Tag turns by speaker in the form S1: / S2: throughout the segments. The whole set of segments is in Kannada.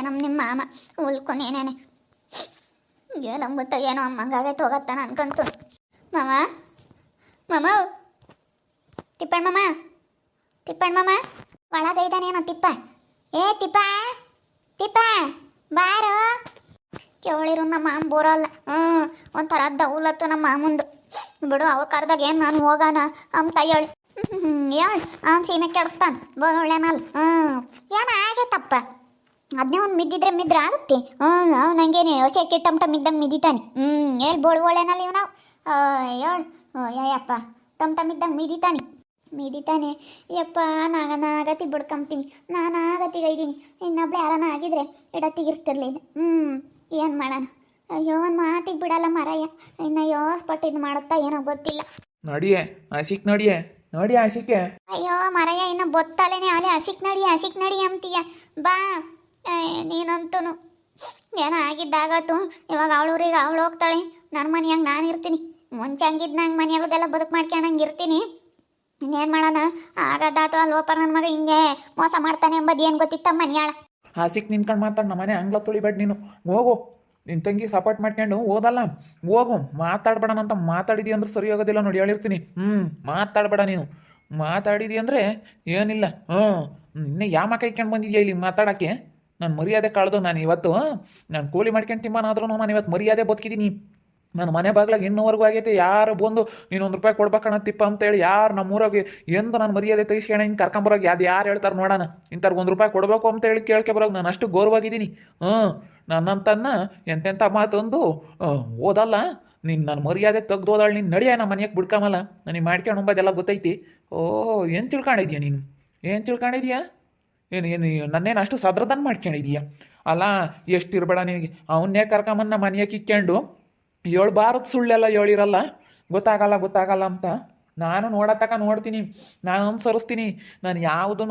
S1: ನಮ್ಮ ನಿಮ್ಮ ಮಾಮ. ಉಲ್ಕೊನೇನೇನೆ ಏನಂಬುತ್ತ ಏನೋ ಅಮ್ಮಂಗಾಗೈತೆ ಹೋಗತ್ತಾನ ಅನ್ಕಂತು. ಮಾಮ? ಮಾಮ? ತಿಪ್ಪಣ್ಣ ಮಾಮ? ತಿಪ್ಪಣ್ಣ ಮಾಮ? ಒಳಗೈದಾನೇನೋ ತಿಪ್ಪ. ಏ ತಿಪ್ಪ ತಿಪ್ಪ, ಬಾರೋ. ಕೇಳಿರು ನಮ್ಮ ಮಾಮ ಬೋರಲ್ಲ. ಹ್ಞೂ ಒಂಥರ ದೌಲತ್ತು ನಮ್ಮ ಮಾಮಂದು. ಬಿಡು, ಅವ ಕರ್ದಾಗ ಏನು ನಾನು ಹೋಗಾನ? ಅಂತ ಹೇಳಿ ಹ್ಞೂ ಹೇಳಿ ಅವ್ನು ಸೀಮೆ ಕೆಡಿಸ್ತಾನೆ. ಬೋಳೇನಲ್ಲ ಹ್ಞೂ ಏನು ಆಗೈತಪ್ಪ? ಅದನ್ನೇ ಒಂದು ಮಿದ್ದಿದ್ರೆ ಮಿದ್ರೆ ಆಗುತ್ತೆ. ಹ್ಞೂ ನನಗೇನೆ ಹಂಗೇನೆ ಹೊಸ ಟಮ್ ಟಮ್ ಇದ್ದಂಗೆ ಮಿದಿತಾನೆ. ಹ್ಞೂ ಹೇಳಿ ಬೋಳು ಒಳ್ಳೆನಲ್ಲ ಇವ್ ನಾವು ಹೇಳು ಯಪ್ಪ ಟಮ್ ಟಮ್ ಇದ್ದಂಗೆ ಮಿದಿತಾನೆ. ಮಿದಿತಾನೆ. ಯಪ್ಪ ನಾಗ ನಾಗತಿ ಬಿಡ್ಕೊಂತೀನಿ. ನಾನು ಆಗತಿಗೆ ಇದ್ದೀನಿ. ಇನ್ನೊಬ್ಳು ಯಾರನ ಆಗಿದ್ರೆ ಇಡತ್ತಿಗಿರ್ತಿರ್ಲಿಲ್ಲ ಹ್ಞೂ ಏನು ಮಾಡೋಣ? ಅಯ್ಯೋ ಒಂದು ಮಾತಿಗೆ ಬಿಡಲ್ಲ ಮರಯ್ಯ. ಇನ್ನು ಯೋಸ್ಪಟ್ಟು ಇದು ಮಾಡುತ್ತಾ ಏನೋ ಗೊತ್ತಿಲ್ಲ.
S2: ನಡಿಯೇ ಆಶಿಕ್ ನಡಿಯೇ ನೋಡಿ ಆಶಿಕೆ
S1: ಅಯ್ಯೋ ಮರಯ್ಯ ಇನ್ನು ಬೊತ್ತಲೇನೆ ಅಲ್ಲಿ ಹಸಿಕ್ ನಡಿ ಹಸಿಕ್ ನಡಿ ಅಂತೀಯ. ಬಾ. ನೀನಂತೂ ಏನೋ ಆಗಿದ್ದಾಗತ್ತು ಇವಾಗ ಅವಳೂರಿಗೆ ಅವಳು ಹೋಗ್ತಾಳೆ. ನನ್ನ ಮನೆಯಾಗ ನಾನು ಇರ್ತೀನಿ. ಮುಂಚೆ ಹಂಗಿದ್ದು ನಂಗೆ ಮನೆಯಾಗದೆಲ್ಲ ಬದುಕು ಮಾಡ್ಕೊಳಂಗೆ ಇರ್ತೀನಿ. ಇನ್ನೇನು ಮಾಡೋಣ? ಆಗದಾತು ಅಲ್ಲಿ ಓಪರ್ ನನ್ನ ಮಗ ಹಿಂಗೆ ಮೋಸ ಮಾಡ್ತಾನೆ ಎಂಬುದು ಏನು ಗೊತ್ತಿತ್ತ ಮನೆಯಾಳ?
S2: ನಿಂತ್ಕೊಂಡು ಮಾತಾಡ ನಮ್ಮ ನಮ್ಮನೆ ಅಂಗ್ಲ ತುಳಿಬೇಡ ನೀನು. ಹೋಗು. ನಿನ್ನ ತಂಗಿ ಸಪೋರ್ಟ್ ಮಾಡ್ಕೊಂಡು ಓದಲ್ಲ ಹೋಗು. ಮಾತಾಡ್ಬೇಡ ಅಂತ ಮಾತಾಡಿದಿ ಅಂದ್ರೆ ಸರಿ ಹೋಗೋದಿಲ್ಲ ನೋಡಿ, ಹೇಳಿರ್ತೀನಿ. ಹ್ಞೂ ಮಾತಾಡ್ಬೇಡ ನೀನು. ಮಾತಾಡಿದಿ ಅಂದರೆ ಏನಿಲ್ಲ. ಹ್ಞೂ ನಿನ್ನೆ ಯಾವ ಕೈಕೊಂಡು ಬಂದಿದ್ಯಾ ಇಲ್ಲಿ ಮಾತಾಡೋಕ್ಕೆ? ನಾನು ಮರ್ಯಾದೆ ಕಳೆದು, ನಾನು ಇವತ್ತು ನಾನು ಕೂಲಿ ಮಾಡ್ಕೊಂಡು ತಿಮ್ಮನಾದ್ರೂ ನಾನು ಇವತ್ತು ಮರ್ಯಾದೆ ಬದುಕಿದ್ದೀನಿ ನಾನು ಮನೆ ಬಾಗ್ಲಾಗ ಇನ್ನೂವರೆಗೂ ಆಗೈತೆ, ಯಾರು ಬಂದು ನೀನು ಒಂದು ರೂಪಾಯಿ ಕೊಡ್ಬೇಕಣ್ಣ ತಿಪ್ಪ ಅಂತೇಳಿ ಯಾರು ನಮ್ಮೂರಾಗೆ ಎಂದು ನಾನು ಮರ್ಯಾದೆ ತೆಗಿಸ್ಕೊಣ, ಹಿಂಗೆ ಕರ್ಕೊಂಬರೋಗಿ ಅದು ಯಾರು ಹೇಳ್ತಾರೆ ನೋಡೋಣ. ಇಂಥವ್ರಿಗೆ ಒಂದು ರೂಪಾಯಿ ಕೊಡಬೇಕು ಅಂತ ಹೇಳಿ ಕೇಳ್ಕೆ ಬರೋಗಿ ನಾನು ಅಷ್ಟು ಗೌರವಾಗಿದ್ದೀನಿ ಹ್ಞೂ ನನ್ನಂತನ್ನ ಎಂತೆಂಥ ಮಾತೊಂದು ಓದಲ್ಲ. ನೀನು ನಾನು ಮರ್ಯಾದೆ ತೆಗ್ದೋದಾಳು ನೀನು ನಡೆಯ ನಮ್ಮ ಮನೆಯಾಗೆ ಬಿಡ್ಕಮಲ್ಲ ನನಗೆ ಮಾಡ್ಕೊಂಡು ಹೋಗೋದೆಲ್ಲ ಗೊತ್ತೈತಿ. ಓ, ಏನು ತಿಳ್ಕೊಂಡಿದ್ಯಾ ನೀನು? ಏನು ತಿಳ್ಕೊಂಡಿದ್ಯಾ? ಏನು ಏನು, ನನ್ನೇನು ಅಷ್ಟು ಸದ್ರದನ್ ಮಾಡ್ಕೊಂಡಿದೀಯ ಅಲ್ಲ ಎಷ್ಟು ಇರಬೇಡ ನಿನಗೆ ಅವನ್ನೇ ಕರ್ಕೊಂಬನ್ನ ಮನೆಯಾಗ ಇಕ್ಕೊಂಡು ಏಳು ಬಾರದ ಸುಳ್ಳೆಲ್ಲ ಹೇಳಿರಲ್ಲ ಗೊತ್ತಾಗಲ್ಲ ಗೊತ್ತಾಗಲ್ಲ ಅಂತ. ನಾನು ನೋಡತಕ್ಕ ನೋಡ್ತೀನಿ. ನಾನು ಅನುಸರಿಸ್ತೀನಿ. ನಾನು ಯಾವುದೂ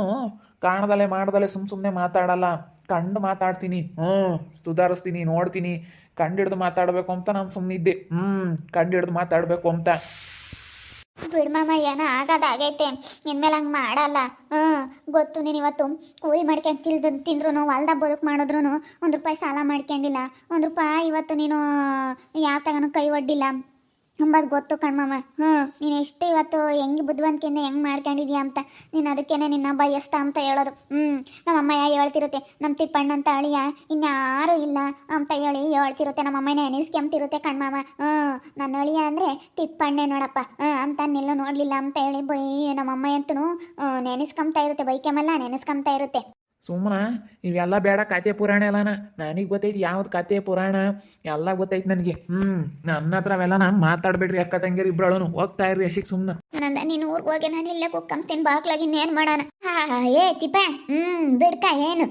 S2: ಕಾಣದಲ್ಲೇ ಮಾಡ್ದಲೆ ಸುಮ್ಮ ಸುಮ್ಮನೆ ಮಾತಾಡಲ್ಲ. ಕಂಡು ಮಾತಾಡ್ತೀನಿ. ಹ್ಞೂ ಸುಧಾರಿಸ್ತೀನಿ, ನೋಡ್ತೀನಿ. ಕಂಡಿಡ್ದು ಮಾತಾಡಬೇಕು ಅಂತ ನಾನು ಸುಮ್ಮನಿದ್ದೆ ಹ್ಞೂ ಕಂಡಿಡ್ದು ಮಾತಾಡಬೇಕು ಅಂತ.
S1: ಬಿಡ್ಮಮ್ಮ ಏನೋ ಆಗೋದಾಗೈತೆ ಇನ್ಮೇಲೆ ಹಂಗೆ ಮಾಡಲ್ಲ. ಹ್ಞೂ ಗೊತ್ತು, ನೀನು ಇವತ್ತು ಕೂಲಿ ಮಾಡ್ಕೊಂಡು ತಿಳ್ದು ತಿಂದ್ರು ಹೊಲ್ದಾಗ ಬದುಕು ಮಾಡಿದ್ರು ಒಂದು ರೂಪಾಯಿ ಸಾಲ ಮಾಡ್ಕೊಂಡಿಲ್ಲ. ಒಂದು ರೂಪಾಯಿ ಇವತ್ತು ನೀನು ಯಾವ ತಗನು ಕೈ ಒಡ್ಡಿಲ್ಲ ಅಂಬದು ಗೊತ್ತು ಕಣ್ಮಮ್ಮ ಹ್ಞೂ ನೀನು ಎಷ್ಟು ಇವತ್ತು ಹೆಂಗೆ ಬುದ್ಧಿವಂತಿಕೆಯಿಂದ ಹೆಂಗೆ ಮಾಡ್ಕೊಂಡಿದ್ಯಾ ಅಂತ ನೀನು ಅದಕ್ಕೇನೆ ನಿನ್ನ ಬಯಸ್ತಾ ಅಂತ ಹೇಳೋದು. ಹ್ಞೂ ನಮ್ಮಮ್ಮ ಹೇಳ್ತಿರುತ್ತೆ ನಮ್ಮ ತಿಪ್ಪಣ್ಣ ಅಂತ ಅಳಿಯ, ಇನ್ಯಾರೂ ಇಲ್ಲ ಅಂತ ಹೇಳಿ ಹೇಳ್ತಿರುತ್ತೆ ನಮ್ಮ ಅಮ್ಮನೇ ಎನಿಸ್ಕೊಂತಿರುತ್ತೆ ಕಣ್ಮಮ್ಮ ಹ್ಞೂ ನನ್ನ ಅಳಿಯ ಅಂದರೆ ತಿಪ್ಪಣ್ಣೆ ನೋಡಪ್ಪ. ಅಂತ ನಿಲ್ಲು ನೋಡಲಿಲ್ಲ ಅಂತ ಹೇಳಿ ಬೈ ನಮ್ಮಮ್ಮ ಅಂತೂ ನೆನೆಸ್ಕೊಂತಾ ಇರುತ್ತೆ ಬೈಕೆಮಲ್ಲ ನೆನೆಸ್ಕೊಂತಾ ಇರುತ್ತೆ.
S2: ಸುಮ್ಮನ ಇವೆಲ್ಲ ಬೇಡ ಕತೆ ಪುರಾಣ ಎಲ್ಲನ. ನನಗೆ ಗೊತ್ತೈತಿ ಯಾವ್ದು ಕತೆ ಪುರಾಣ ಎಲ್ಲ ಗೊತ್ತೈತಿ ನನಗೆ. ಹ್ಮ್ ನನ್ನ ಹತ್ರ ಅವೆಲ್ಲ ನಾನು ಮಾತಾಡ್ಬೇಡ್ರಿ ಅಕ್ಕ ತಂಗಿರಿ ಇಬ್ಬರಳು ಹೋಗ್ತಾ ಇರ್ರಿ ಅಶಿಕ್ ಸುಮ್ಮನೆ
S1: ನಂದ ನೀನು ಊರಿಗೆ ಹೋಗಿ ನಾನು ಇಲ್ಲೇ ಕುಕ್ಕಂತೀನಿ ಬಾಕ್ಲಾಗಿ ಇನ್ನೇನು ಮಾಡೋಣ. ಏ ತಿಪ್ಪ ಹ್ಮ್ ಬಿಡ್ಕ ಏನು?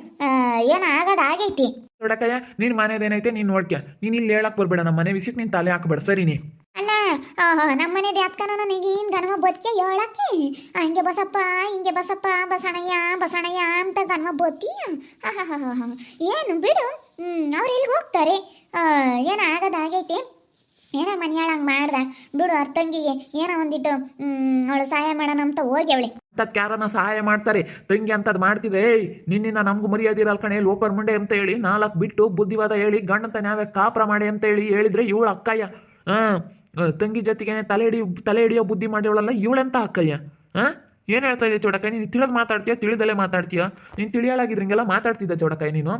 S1: ಏನು ಆಗದ ಆಗೈತಿ?
S2: ನೋಡಕ್ಕಯ್ಯ ನಿನ್ನ ಮನೇದೇನೈತೆ ನೀನ್ ನೋಡ್ಕ್ಯ. ನೀನು ಇಲ್ಲಿ ಹೇಳಕ್ ಬರ್ಬೇಡ ನಮ್ಮ ಮನೆ ವಿಸಿಟ್ ನೀನು ತಲೆ ಹಾಕ್ಬೇಡ. ಸರಿ ನೀ.
S1: ಅಲ್ಲ ನಮ್ಮನೆ ದ್ಯಾತ್ಕನ ನನಗೆ ಏನು ಗಣಮ ಬೊಕ್ಕೆ ಹೇಳಕ್ಕೆ ಹಂಗೆ ಬಸಪ್ಪ, ಹಿಂಗೆ ಬಸಪ್ಪ, ಬಸಣಯ್ಯ ಬಸಣಯ್ಯ ಅಂತ ಗಣಮ ಬೊತ್ತಿ ಏನು ಬಿಡು. ಅವ್ರು ಇಲ್ಲಿಗೆ ಹೋಗ್ತಾರೆ? ಏನೋ ಏನೋ ಮನೆಯಾಳ ಹಂಗೆ ಮಾಡ್ದ? ಬಿಡು ಅರ್ತಂಗಿಗೆ ಏನೋ ಒಂದಿಟ್ಟು ಅವಳು ಸಹಾಯ ಮಾಡೋಣ ಅಂತ ಹೋಗಿ ಅವಳೆ.
S2: ತತ್ ಯಾರನ್ನ ಸಹಾಯ ಮಾಡ್ತಾರೆ. ತಂಗಿ ಅಂತದ್ ಮಾಡ್ತಿದ್ರೆ ಏಯ್, ನಿನ್ನಿಂದ ನಮ್ಗೂ ಮರ್ಯಾದೆ ಇರಲ್ಲ ಕಣೆ, ಲೋಪರ್ ಮುಂಡೆ ಅಂತ ಹೇಳಿ, ನಾಲ್ಕು ಬಿಟ್ಟು ಬುದ್ಧಿವಾದ ಹೇಳಿ, ಗಂಡಂತ ನಾವೇ ಕಾಪ್ರ ಮಾಡಿ ಅಂತ ಹೇಳಿ ಹೇಳಿದ್ರೆ ಇವಳು ಅಕ್ಕಯ್ಯ. ಹಾಂ ತಂಗಿ ಜೊತೆಗೆ ತಲೆ ಹಿಡಿ ತಲೆ ಹಿಡಿಯೋ ಬುದ್ಧಿ ಮಾಡಿವಳಲ್ಲ ಇವಳೆಂತ ಅಕ್ಕಯ್ಯ ಹಾಂ ಏನು ಹೇಳ್ತಾ ಇದೆಯಾ ಚೌಡಕ್ಕ ನೀನು ತಿಳಿದು ಮಾತಾಡ್ತೀಯ? ತಿಳಿದಲ್ಲೇ ಮಾತಾಡ್ತೀಯ? ನೀನು ತಿಳಿಯಾಳಾಗಿದ್ರೆ ಹಿಂಗೆಲ್ಲ ಮಾತಾಡ್ತಿದ್ದ ಚೋಡಕಾಯಿ ನೀನು?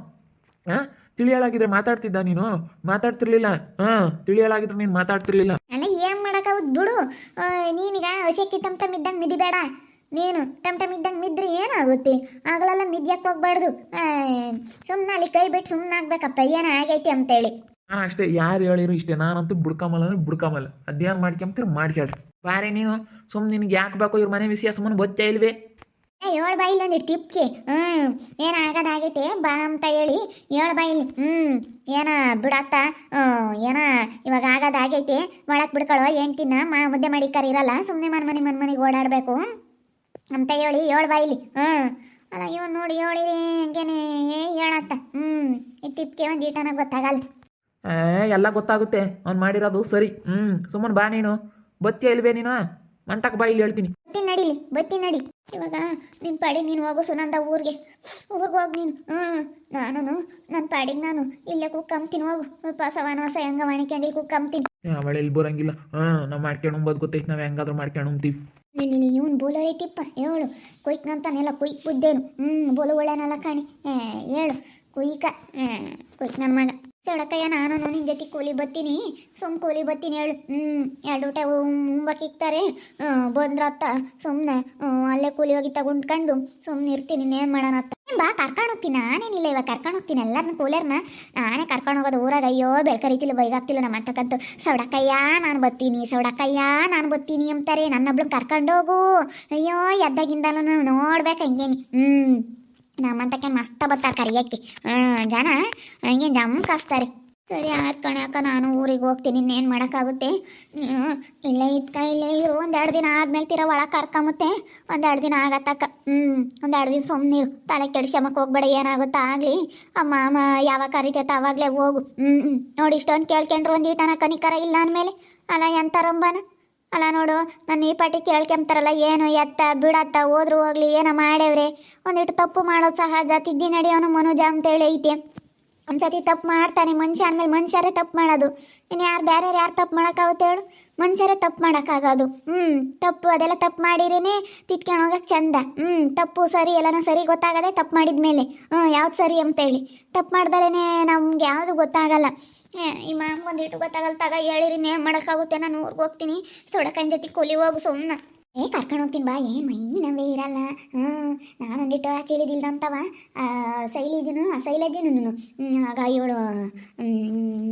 S2: ಹಾಂ ತಿಳಿಯಾಳಾಗಿದ್ರೆ ಮಾತಾಡ್ತಿದ್ದ ನೀನು? ಮಾತಾಡ್ತಿರ್ಲಿಲ್ಲ? ಹಾಂ ತಿಳಿಯಾಳಾಗಿದ್ರೆ ನೀನು ಮಾತಾಡ್ತಿರ್ಲಿಲ್ಲ?
S1: ಅಲ್ಲ, ಏನ್ ಮಾಡಕ್ಕಾಗುದ್ ಬಿಡು. ನೀನೀಗ ಹಸಿಕ್ಕೆ ಟಮ್ ಟಮ್ ಇದ್ದಂಗೆ ಮಿದಿಬೇಡ. ನೀನು ಟಮ್ ಟಮ್ ಇದ್ದಂಗೆ ಮಿದ್ರೆ ಏನಾಗುತ್ತೆ? ಆಗಲೆಲ್ಲ ಮಿದ್ಯಕ್ಕೆ ಹೋಗ್ಬಾರ್ದು. ಸುಮ್ಮನೆ ಅಲ್ಲಿ ಕೈ ಬಿಟ್ಟು ಸುಮ್ಮನೆ ಆಗ್ಬೇಕಪ್ಪ. ಏನೋ ಆಗೈತಿ ಅಂತೇಳಿ.
S2: ನಾನು ಅಷ್ಟೇ ಯಾರು ಹೇಳಿರು ಇಷ್ಟೇ, ನಾನಂತೂ ಬುಡ್ಕಮಲ್ಲ ಬಿಡ್ಕಮಲ್ಲ ಅದೇನು ಮಾಡ್ಕೊಂತೀರಿ ಮಾಡ್ಕ್ಯಾಡ್ರಿ ಬಾರಿ ನೀನು ಸುಮ್ಮನೆ ನಿನಗೆ ಯಾಕೆ ಬೇಕು ಇವ್ರ ಮನೆ ವಿಷಯ ಸುಮ್ಮನೆ ಗೊತ್ತೇ ಇಲ್ವೇ?
S1: ಏಳು ಬಾಯಿಲಿ ಒಂದು ಟಿಪ್ಗೆ. ಹ್ಞೂ ಏನು ಆಗೋದಾಗೈತೆ? ಬಾ ಅಂತ ಹೇಳಿ. ಏಳು ಬಾಯಿಲಿ ಹ್ಞೂ ಏನ ಬಿಡತ್ತ? ಏನ ಇವಾಗ ಆಗೋದಾಗೈತೆ? ಒಳಗೆ ಬಿಡ್ಕೊಳ್ಳೋ ಹೆಂಡ್ತಿನ ಮಾ ಮುದ್ದೆ ಮಾಡಿ ಕರೀರಲ್ಲ ಸುಮ್ಮನೆ ಮನೆ ಮನೆ ಮನೆ ಮನೆಗೆ ಓಡಾಡಬೇಕು ಅಂತ ಹೇಳಿ ಏಳು ಬಾಯಿಲಿ ಹ್ಞೂ ಅಲ್ಲ ಇವನು ನೋಡಿ ಹೇಳಿರಿ ಹಂಗೇನೆ? ಹೇಳತ್ತ. ಹ್ಞೂ ಈ ಟಿಪ್ಗೆ ಒಂದು ಈಟನಾಗ ಗೊತ್ತಾಗಲ್ಲ
S2: ಎಲ್ಲ ಗೊತ್ತಾಗುತ್ತೆ. ಅವ್ನು ಮಾಡಿರೋದು ಸರಿ. ಹ್ಮ್ ಸುಮ್ಮನ್ ಬಾ ನೀನು. ಬತ್ತಿ ಇಲ್ವೇ ನೀನು? ಮಂಟಕ್ ಬಾ ಇಲ್ಲಿ ಹೇಳ್ತೀನಿ.
S1: ಬತ್ತಿ ನಡಿಲಿ ಬತ್ತಿ ನಡಿ. ಇವಾಗ ನಿನ್ ಪಾಡಿ ನೀನು ಹೋಗು ಸುನಂದ ಊರಿಗೆ. ಊರಿಗೆ ಹೋಗ್ ನೀನು. ಹ್ಮ್ ನಾನು ನನ್ನ ಪಾಡಿಗೆ ನಾನು. ಇಲ್ಲೇ ಕುಕ್ಕಂತೀನಿ ಹೋಗು. ಪಸವನವಾಸ ಹೆಂಗ ಮಾಡಿಕೊಂಡು ಕುಕ್ಕಂತೀನಿ
S2: ಅವಳೆ ಇಲ್ಲಿ ಬರಂಗಿಲ್ಲ. ಹಾಂ ನಾವು ಮಾಡ್ಕೊಂಡು ಉಂಬೋದು ಗೊತ್ತೈತಿ ನಾವು ಹೆಂಗಾದ್ರೂ ಮಾಡ್ಕೊಂಡು ಉಂಬ್ತೀವಿ
S1: ನೀನು ಇವನು ಬೋಲೋ ಐತಿಪ್ಪ ಹೇಳು. ಕುಯ್ಕ್ನಂತಾನೆಲ್ಲ ಕುಯ್ಕ್ ಬುದ್ದೇನು. ಹ್ಮ್ ಬೋಲು ಒಳ್ಳೆನಲ್ಲ ಕಾಣಿ. ಏ ಹೇಳು. ಕುಯ್ಕ ಕುಯ್ಕ್ ನನ್ನ ಮಗ. ಸಡಕಯ್ಯ ನಾನು ನಿನ್ನ ಜೊತೆ ಕೂಲಿ ಬತ್ತೀನಿ ಸುಮ್ ಕೂಲಿ ಬತ್ತೀನಿ ಹೇಳು. ಹ್ಞೂ ಎರಡು ಊಟ ಮುಂಬಕ್ಕಿಕ್ತಾರೆ ಬಂದ್ರತ್ತ ಸುಮ್ಮನೆ ಅಲ್ಲೇ ಕೂಲಿ ಹೋಗಿ ತಗೊಂಡ್ಕೊಂಡು ಸುಮ್ಮನೆ ಇರ್ತೀನಿ. ಇನ್ನೇನು ಮಾಡೋಣ ಬಾ, ಕರ್ಕೊಂಡು ಹೋಗ್ತೀನಿ. ನಾನೇನಿಲ್ಲ ಇವಾಗ. ಕರ್ಕೊಂಡು ಹೋಗ್ತೀನಿ. ಎಲ್ಲರನ್ನ ಕೂಲರ್ನ. ನಾನೇ ಕರ್ಕೊಂಡು ಹೋಗೋದು ಊರಾಗ. ಅಯ್ಯೋ ಬೆಳ್ಕರಿತಿಲ್ಲ ಬೈಗಾಗ್ತಿಲ್ಲ ನಮ್ಮ ಅಂತಕ್ಕಂಥ ಸೌಡಕ್ಕಯ್ಯ ನಾನು ಬತ್ತೀನಿ ಸೌಡಕ್ಕಯ್ಯ ನಾನು ಬತ್ತೀನಿ ಅಂತಾರೆ. ನನ್ನೊಬ್ಳು ಕರ್ಕೊಂಡೋಗು ಅಯ್ಯೋ, ಎದ್ದಾಗಿಂದಲೂ ನೋಡ್ಬೇಕು ಹಂಗೇನಿ. ಹ್ಞೂ ನಮ್ಮಂತಕ್ಕೆ ಮಸ್ತ ಬತ್ತಾರ ಕರಿಯಕ್ಕೆ ಜನ, ಹಂಗೆ ಜಮ್ ಕಾಸ್ತಾರೆ ಸರಿ ಆಯ್ತು ಕಣಕ್ಕ ನಾನು ಊರಿಗೆ ಹೋಗ್ತೀನಿ, ಇನ್ನೇನು ಮಾಡೋಕ್ಕಾಗುತ್ತೆ? ನೀನು ಇಲ್ಲೇ ಇದ್ಕ, ಇಲ್ಲೇ ಇರು, ಒಂದೆರಡು ದಿನ ಆದ್ಮೇಲೆ ತೀರ ಒಳಗೆ ಕರ್ಕೊಂಬತ್ತೆ. ಒಂದೆರಡು ದಿನ ಆಗತ್ತಕ್ಕ ಹ್ಞೂ ಒಂದೆರಡು ದಿನ ಸುಮ್ಮನಿರು ತಲೆ ಕೆಡ್ಸ್ಕೊಂಬಕ್ಕೆ ಹೋಗ್ಬೇಡ, ಏನಾಗುತ್ತಾ ಆಗಲಿ. ಅಮ್ಮ ಅಮ್ಮ, ಯಾವಾಗ ಕರಿತೈತೆ ಅವಾಗಲೇ ಹೋಗು. ಹ್ಞೂ ನೋಡಿ, ಇಷ್ಟೊಂದು ಕೇಳ್ಕೊಂಡ್ರು ಒಂದು ಈಟನ ಕನಿಕರ ಇಲ್ಲ ಅಂದಮೇಲೆ. ಅಲ್ಲ ಎಂತಾರಂಬನ? ಅಲ್ಲ ನೋಡು, ನನ್ನ ಈ ಪಾಟಿ ಕೇಳ್ಕೊಂತಾರಲ್ಲ ಏನು ಎತ್ತ ಬಿಡತ್ತ ಹೋದ್ರು ಹೋಗ್ಲಿ, ಏನೋ ಮಾಡೇವ್ರೆ ಒಂದಿಟ್ಟು ತಪ್ಪು ಮಾಡೋದು ಸಹಜ ತಿದ್ದಿ ನಡೆಯೋನು ಮನೋಜ ಅಂತೇಳಿ ಐತೆ. ಒಂದ್ಸತಿ ತಪ್ಪು ಮಾಡ್ತಾನೆ, ಮನುಷ್ಯ ಅಂದಮೇಲೆ ಮನುಷ್ಯರೇ ತಪ್ಪು ಮಾಡೋದು. ಇನ್ನು ಯಾರು ಬೇರೆ ಯಾರು ತಪ್ಪು ಮಾಡೋಕ್ಕಾಗುತ್ತೆ ಹೇಳು? ಮನುಷ್ಯರೇ ತಪ್ಪು ಮಾಡೋಕ್ಕಾಗೋದು. ಹ್ಞೂ ತಪ್ಪು, ಅದೆಲ್ಲ ತಪ್ಪು ಮಾಡಿರೇನೆ ತಿತ್ಕೊಂಡು ಹೋಗೋಕೆ ಚಂದ. ಹ್ಞೂ ತಪ್ಪು, ಸರಿ, ಎಲ್ಲನೂ ಸರಿ ಗೊತ್ತಾಗದೆ ತಪ್ಪು ಮಾಡಿದ ಮೇಲೆ ಹ್ಞೂ ಯಾವ್ದು ಸರಿ ಅಂತೇಳಿ ತಪ್ಪು ಮಾಡ್ದಲೇ ನಮ್ಗೆ ಯಾವುದು ಗೊತ್ತಾಗಲ್ಲ. ಈ ಮಾಮ್ ಒಂದಿಟ್ಟು ಗೊತ್ತಾಗಲ್ಲ ತಗ ಹೇಳಿರಿ ಏನು ಮಾಡೋಕ್ಕಾಗುತ್ತೆ, ನಾನು ಊರಿಗೆ ಹೋಗ್ತೀನಿ. ಸೊಡಕಾಯಿನ ಜೊತೆ ಕೂಲಿ ಹೋಗು ಸುಮ್ಮನೆ ಏ, ಕರ್ಕೊಂಡು ಹೋಗ್ತೀನಿ ಬಾ. ಏನು ಮೈ ನವೇ ಇರಲ್ಲ. ಹ್ಞೂ ನಾನೊಂದಿಟ್ಟು ತಿಳಿದಿಲ್ಲ ಅಂತವ ಶೈಲಿಜಿನು ಶೈಲಜಿನು ಆಗ ಇವಳು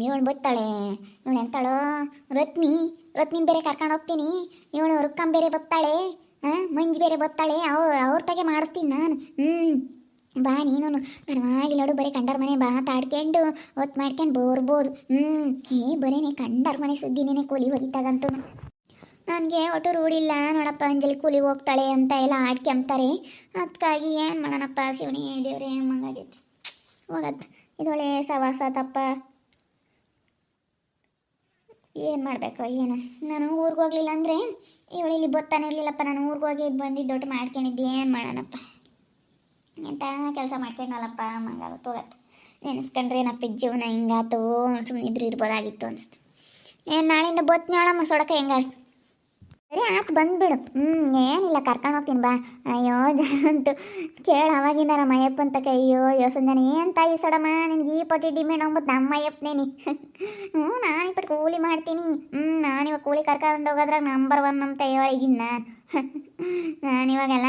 S1: ಇವಳು ಬತ್ತಾಳೆ. ಇವಳು ಎಂತಾಳೋ? ರತ್ನಿ. ರತ್ನಿನ ಬೇರೆ ಕರ್ಕೊಂಡು ಹೋಗ್ತೀನಿ. ಇವಳು ರುಕ್ಕಂ ಬೇರೆ ಬತ್ತಾಳೆ. ಹಾಂ, ಮಂಜು ಬೇರೆ ಬತ್ತಾಳೆ. ಅವ್, ಅವ್ರ ತಗೆ ಮಾಡಿಸ್ತೀನಿ ನಾನು. ಹ್ಞೂ ಬಾ ನೀನು ನೋಡು, ಬರೀ ಕಂಡರ್ ಮನೆ ಬಾ ತಾಡ್ಕೊಂಡು ಹೊತ್ತು ಮಾಡ್ಕೊಂಡು ಬೋರ್ಬೋದು. ಹ್ಞೂ ಏ, ಬರೀ ನೀ ಕಂಡರ್ ಮನೆ ಸುದ್ದಿನೇ ಕೂಲಿ ಹೋಗಿದ್ದಾಗಂತೂ ನನಗೆ ಒಟ್ಟು ರೂಢಿಲ್ಲ ನೋಡಪ್ಪ, ಅಂಜಲಿ ಕೂಲಿ ಹೋಗ್ತಾಳೆ ಅಂತ ಎಲ್ಲ ಆಡ್ಕೊಂತಾರೆ ಅದಕ್ಕಾಗಿ ಏನು ಮಾಡೋಣಪ್ಪ ಶಿವನಿ ದೇವ್ರೆ ಮಂಗಾಗೈತೆ ಹೋಗತ್ತೆ ಇದೊಳ್ಳೆ ಸವಾಸ, ತಪ್ಪ. ಏನು ಮಾಡಬೇಕು, ಏನು? ನಾನು ಊರಿಗೆ ಹೋಗ್ಲಿಲ್ಲ ಅಂದರೆ ಇವಳು ಇಲ್ಲಿ ಬರ್ತಾನೆ ಇರಲಿಲ್ಲಪ್ಪ. ನಾನು ಊರಿಗೆ ಹೋಗಿ ಬಂದಿದ್ದು ದೊಡ್ಡ ಮಾಡ್ಕೊಂಡಿದ್ದೆ. ಏನು ಮಾಡೋಣಪ್ಪ? ಎಂತ ಕೆಲಸ ಮಾಡ್ಕೊಂಡಲ್ಲಪ್ಪ ಮಂಗಾಗುತ್ತೆ ಹೋಗತ್ತೆ ನೆನೆಸ್ಕೊಂಡ್ರೆ ಏನಪ್ಪ ಜೀವನ ಹಿಂಗಾತು ಸುಮ್ಮನೆ ಇದ್ರೂ ಇರ್ಬೋದಾಗಿತ್ತು ಅನಿಸ್ತು. ಏನು ನಾಳೆಯಿಂದ ಬತ್ನಾಳ ಸೊಡಕ ಹೆಂಗಾರ? ಸರಿ ಆತು ಬಂದ್ಬಿಡು. ಹ್ಞೂ ಏನಿಲ್ಲ, ಕರ್ಕೊಂಡು ಹೋಗ್ತೀನಿ ಬಾ. ಅಯ್ಯೋ ಅಂತೂ ಕೇಳ ಅವಾಗಿಂದ ನಮ್ಮ ಅಯ್ಯಪ್ಪನ ಕೈ, ಅಯ್ಯೋ ಯೋಸಂಜನ ಏನು ತಾಯಿ ಸಡಮ್ಮ? ನಿನ್ಗೆ ಈ ಪಟ್ಟಿ ಡಿಮ್ಯಾಂಡ್ ಅಂಬುದು ನಮ್ಮ ಅಯ್ಯಪ್ಪನೇನಿ ಹ್ಞೂ ನಾನು ಇಪ್ಪಟ್ಟು ಕೂಲಿ ಮಾಡ್ತೀನಿ. ಹ್ಞೂ ಇವಾಗ ಕೂಲಿ ಕರ್ಕೊಂಡು ಹೋಗೋದ್ರಾಗ ನಂಬರ್ ಒನ್ ಅಂತ ಹೇಳಿದ್ದೀನಿ ನಾನು. ನಾನಿವಾಗೆಲ್ಲ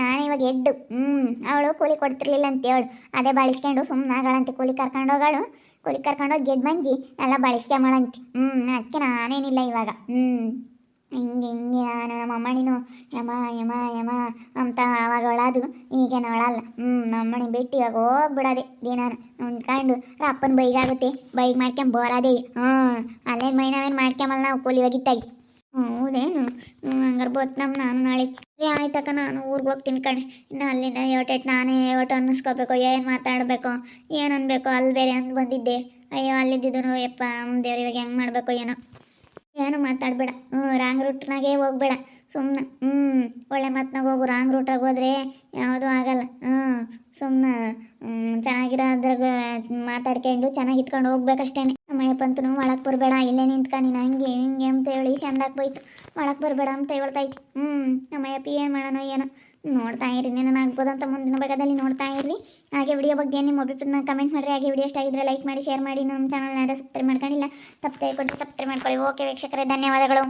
S1: ನಾನಿವಾಗ ಎಡ್ಡು. ಹ್ಞೂ ಅವಳು ಕೂಲಿ ಕೊಡ್ತಿರ್ಲಿಲ್ಲ ಅಂತ ಹೇಳು. ಅದೇ ಬಳಸ್ಕೊಂಡು ಸುಮ್ಮನೆ ಆಗಳಂತೆ ಕೂಲಿ ಕರ್ಕೊಂಡು ಹೋಗಾಳು. ಕೂಲಿ ಕರ್ಕೊಂಡು ಹೋಗಿ ಗೆಡ್ ಮಂಜಿ, ಎಲ್ಲ ಬಳಸ್ಕೊಂಬಳಂತೆ ಹ್ಞೂ ಅದಕ್ಕೆ ನಾನೇನಿಲ್ಲ ಇವಾಗ. ಹ್ಞೂ ಹಿಂಗೆ ಹಿಂಗೆ ನಾನು ನಮ್ಮ ಅಮ್ಮಣಿನೂ ಯಮ ಯಮ ಯಮ ಅಂತ ಅವಾಗ ಒಳದು. ಈಗ ಒಳಲ್ಲ. ಹ್ಞೂ ನಮ್ಮಣಿ ಬಿಟ್ಟು ಇವಾಗ ಹೋಗ್ಬಿಡೋದೆ ದಿನಾನ. ಉಂಡ್ಕೊಂಡು ಅಪ್ಪನ ಬೈಗಾಗುತ್ತೆ ಬೈಗ್ ಮಾಡ್ಕೊಂಡ್ ಬೋರಾದೆ. ಹ್ಞೂ ಅಲ್ಲೇ ಮೈನಾವೇನು ಮಾಡ್ಕೊಂಬಲ್ಲ ನಾವು ಕೂಲಿ ಹೋಗಿತ್ತಾಗಿ ಹೌದೇನು? ಹಂಗಾರೆ ಬೋತ್ ನಮ್ಮ ನಾನು ನಾಳೆ ಏ ಆಯ್ತಕ್ಕ ನಾನು. ಊರಿಗೆ ಹೋಗ್ತೀನಿ ಕಣೆ. ಇನ್ನು ಅಲ್ಲಿಂದ ಯೋಟೆಟ್ ನಾನೇ ಯೋಟ ಅನ್ನಿಸ್ಕೋಬೇಕು. ಏನು ಮಾತಾಡಬೇಕು? ಏನು ಅನ್ಬೇಕು? ಅಲ್ಲಿ ಬೇರೆ ಅಂದು ಬಂದಿದ್ದೆ. ಅಯ್ಯೋ ಅಲ್ಲಿದ್ದು ಯಪ್ಪ. ದೇವ್ರ ಇವಾಗ ಹೆಂಗೆ ಮಾಡಬೇಕು ಏನೋ. ಏನು ಮಾತಾಡಬೇಡ. ಹ್ಞೂ ರಾಂಗ್ ರೂಟ್ನಾಗೆ ಹೋಗ್ಬೇಡ. ಸುಮ್ಮನೆ ಹ್ಞೂ ಒಳ್ಳೆ ಮಾತ್ನಾಗ ಹೋಗು. ರಾಂಗ್ ರೂಟಾಗ ಹೋದ್ರೆ ಯಾವುದೂ ಆಗಲ್ಲ. ಹ್ಞೂ ಸುಮ್ಮನೆ ಚೆನ್ನಾಗಿರೋದ್ರಾಗ ಮಾತಾಡ್ಕೊಂಡು ಚೆನ್ನಾಗಿ ಇಟ್ಕೊಂಡು ಹೋಗ್ಬೇಕಷ್ಟೇ ಪಂತನು ಒಳಗೆ ಬರಬೇಡ. ಇಲ್ಲೇ ನಿಂತ್ಕ, ನೀನು ಹಂಗೆ ಹಿಂಗೆ ಅಂತ ಹೇಳಿ ಚಂದಾಗಿ ಹೋಯ್ತು ಒಳಗೆ ಬರಬೇಡ ಅಂತ ಹೇಳ್ತೈತಿ ಹ್ಞೂ ನಮ್ಮಯ್ಯಪ್ಪ ಏನು ಮಾಡೋಣ ಏನೋ. ನೋಡ್ತಾ ಇರಿ ಆಗ್ಬೋದು ಅಂತ ಮುಂದಿನ ಭಾಗದಲ್ಲಿ ನೋಡ್ತಾ ಇರಿ ಹಾಗೆ ವಿಡಿಯೋ ಬಗ್ಗೆ ನಿಮ್ಮ ಅಭಿಪ್ರಾಯನ ಕಮೆಂಟ್ ಮಾಡಿರಿ. ಹಾಗೆ ವಿಡಿಯೋ ಇಷ್ಟ ಆಗಿದ್ರೆ ಲೈಕ್ ಮಾಡಿ ಶೇರ್ ಮಾಡಿ. ನಮ್ಮ ಚಾನಲ್ನ ಸಬ್ಸ್ಕ್ರೈಬ್ ಮಾಡ್ಕೊಂಡಿಲ್ಲ, ತಪ್ಪದೆ ಕೊಟ್ಟು ಸಬ್ಸ್ಕ್ರೈಬ್ ಮಾಡ್ಕೊಳ್ಳಿ. ಓಕೆ ವೀಕ್ಷಕರೇ, ಧನ್ಯವಾದಗಳು.